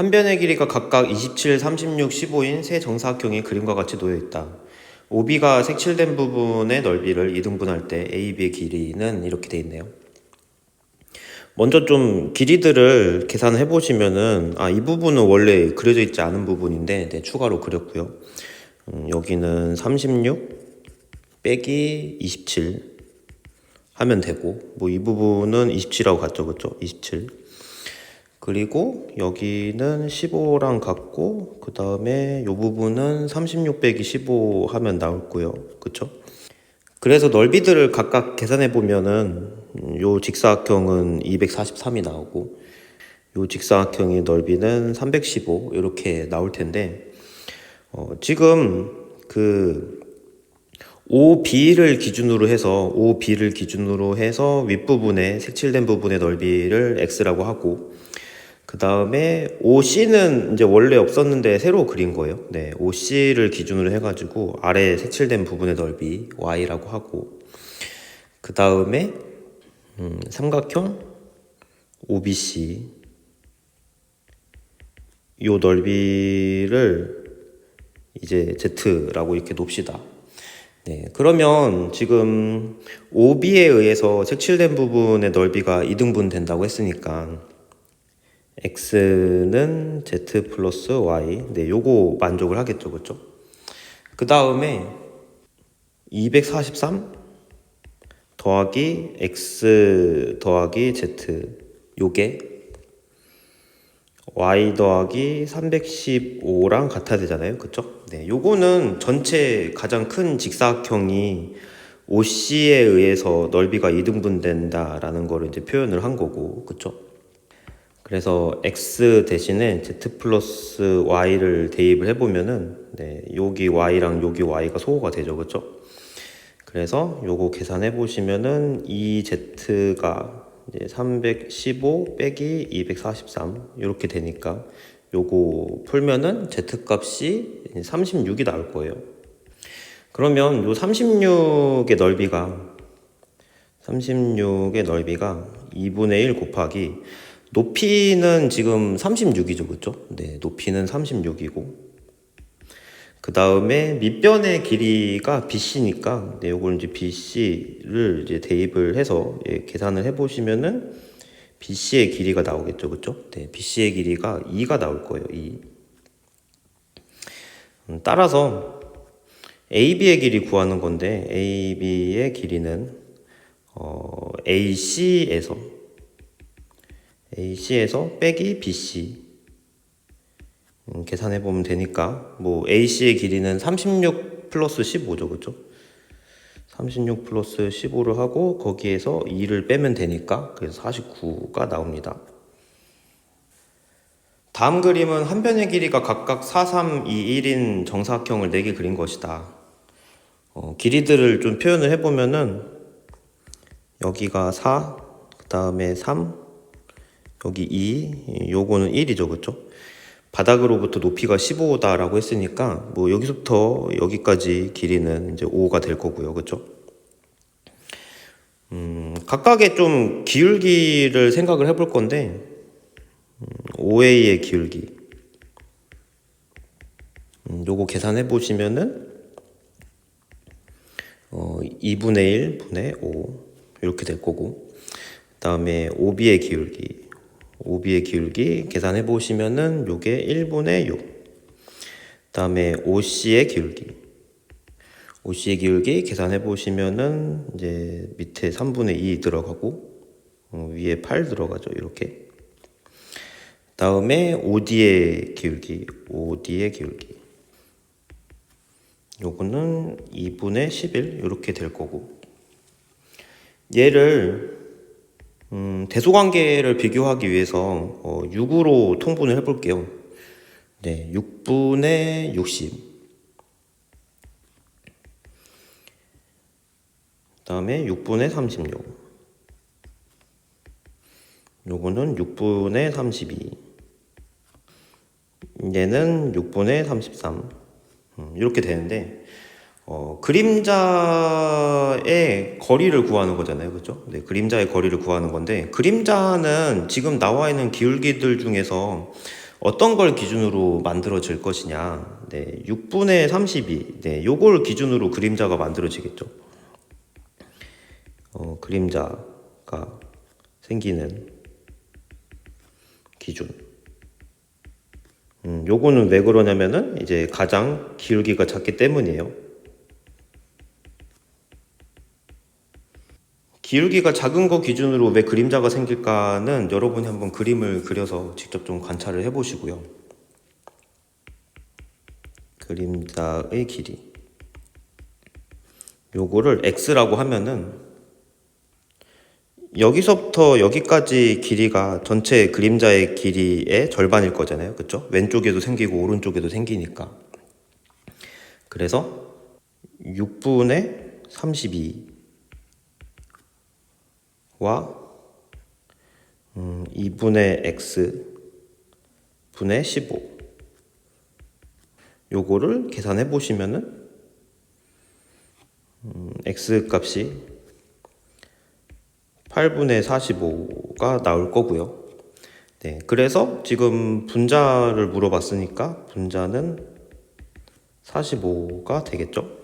한 변의 길이가 각각 27, 36, 15인 세 정사각형이 그림과 같이 놓여 있다. OB가 색칠된 부분의 넓이를 이등분할 때 AB의 길이는 이렇게 돼 있네요. 먼저 좀 길이들을 계산해 보시면은 아 이 부분은 원래 그려져 있지 않은 부분인데 네, 추가로 그렸고요. 음, 여기는 36 빼기 27 하면 되고 뭐 이 부분은 27하고 같죠, 그렇죠? 27 그리고 여기는 15랑 같고 그 다음에 이 부분은 36 빼기 15 하면 나올고요, 그렇죠? 그래서 넓이들을 각각 계산해 보면은 음, 요 직사각형은 243이 나오고 요 직사각형의 넓이는 315 이렇게 나올 텐데 어, 지금 그 OB를 기준으로 해서 OB를 기준으로 해서 윗부분에 색칠된 부분의 넓이를 x라고 하고 그 다음에 OC는 이제 원래 없었는데 새로 그린 거예요. 네, OC를 기준으로 해가지고 아래 색칠된 부분의 넓이 y라고 하고 그 다음에 음, 삼각형 OBC 요 넓이를 이제 Z라고 이렇게 놓읍시다. 네, 그러면 지금 OB에 의해서 색칠된 부분의 넓이가 이등분 된다고 했으니까 x는 z 플러스 y. 네 요거 만족을 하겠죠. 그렇죠 그 다음에 243 더하기 x 더하기 z. 요게 y 더하기 315랑 같아야 되잖아요. 그쵸? 네 요거는 전체 가장 큰 직사각형이 OC에 의해서 넓이가 이등분 된다라는 거를 이제 표현을 한 거고. 그쵸 그래서 x 대신에 z 플러스 y를 대입을 해보면은 네, 여기 y랑 여기 y가 소호가 되죠, 그렇죠? 그래서 요거 계산해 보시면은 이 z가 이제 315 빼기 243 이렇게 되니까 요거 풀면은 z 값이 36이 나올 거예요. 그러면 요 36의 넓이가 36의 넓이가 2분의 1 곱하기 높이는 지금 36이죠, 그렇죠? 네, 높이는 36이고 그 다음에 밑변의 길이가 BC니까 네, 요걸 이제 BC를 이제 대입을 해서 예, 계산을 해보시면은 BC의 길이가 나오겠죠, 그렇죠? 네, BC의 길이가 2가 나올 거예요, 2. 음, 따라서 AB의 길이 구하는 건데 AB의 길이는 어, AC에서 AC에서 빼기 BC 음, 계산해 보면 되니까 뭐 AC의 길이는 36 플러스 15죠 그죠 36 플러스 15를 하고 거기에서 2를 빼면 되니까 그래서 49가 나옵니다. 다음 그림은 한 변의 길이가 각각 4, 3, 2, 1인 정사각형을 4개 그린 것이다. 어, 길이들을 좀 표현을 해보면은 여기가 4, 그 다음에 3, 여기 2, 요거는 1이죠, 그쵸? 바닥으로부터 높이가 15다라고 했으니까 뭐 여기서부터 여기까지 길이는 이제 5가 될 거고요, 그쵸? 음, 각각의 좀 기울기를 생각을 해볼 건데 음, OA의 기울기 음, 요거 계산해 보시면은 어, 2분의 1 분의 5 이렇게 될 거고 그 다음에 OB의 기울기 OB의 기울기 계산해 보시면은 요게 1분의 6. 다음에 OC의 기울기. OC의 기울기 계산해 보시면은 이제 밑에 3분의 2 들어가고 어, 위에 8 들어가죠. 이렇게. 다음에 OD의 기울기. OD의 기울기. 요거는 2분의 11 이렇게 될 거고. 얘를 음, 대소관계를 비교하기 위해서 어, 6으로 통분을 해볼게요. 네, 6분의 60. 다음에 6분의 36. 요거는 6분의 32. 얘는 6분의 33. 음, 이렇게 되는데 어, 그림자의 거리를 구하는 거잖아요. 그죠? 네, 그림자의 거리를 구하는 건데, 그림자는 지금 나와 있는 기울기들 중에서 어떤 걸 기준으로 만들어질 것이냐. 네, 6분의 32. 네, 요걸 기준으로 그림자가 만들어지겠죠. 어, 그림자가 생기는 기준. 음, 요거는 왜 그러냐면은 이제 가장 기울기가 작기 때문이에요. 기울기가 작은 거 기준으로 왜 그림자가 생길까는 여러분이 한번 그림을 그려서 직접 좀 관찰을 해보시고요. 그림자의 길이. 요거를 x라고 하면은 여기서부터 여기까지 길이가 전체 그림자의 길이의 절반일 거잖아요. 그쵸? 왼쪽에도 생기고 오른쪽에도 생기니까. 그래서 6분의 32 와 음, 2분의 x 분의 15 요거를 계산해 보시면은 음, x 값이 8분의 45가 나올 거고요. 네, 그래서 지금 분자를 물어봤으니까 분자는 45가 되겠죠.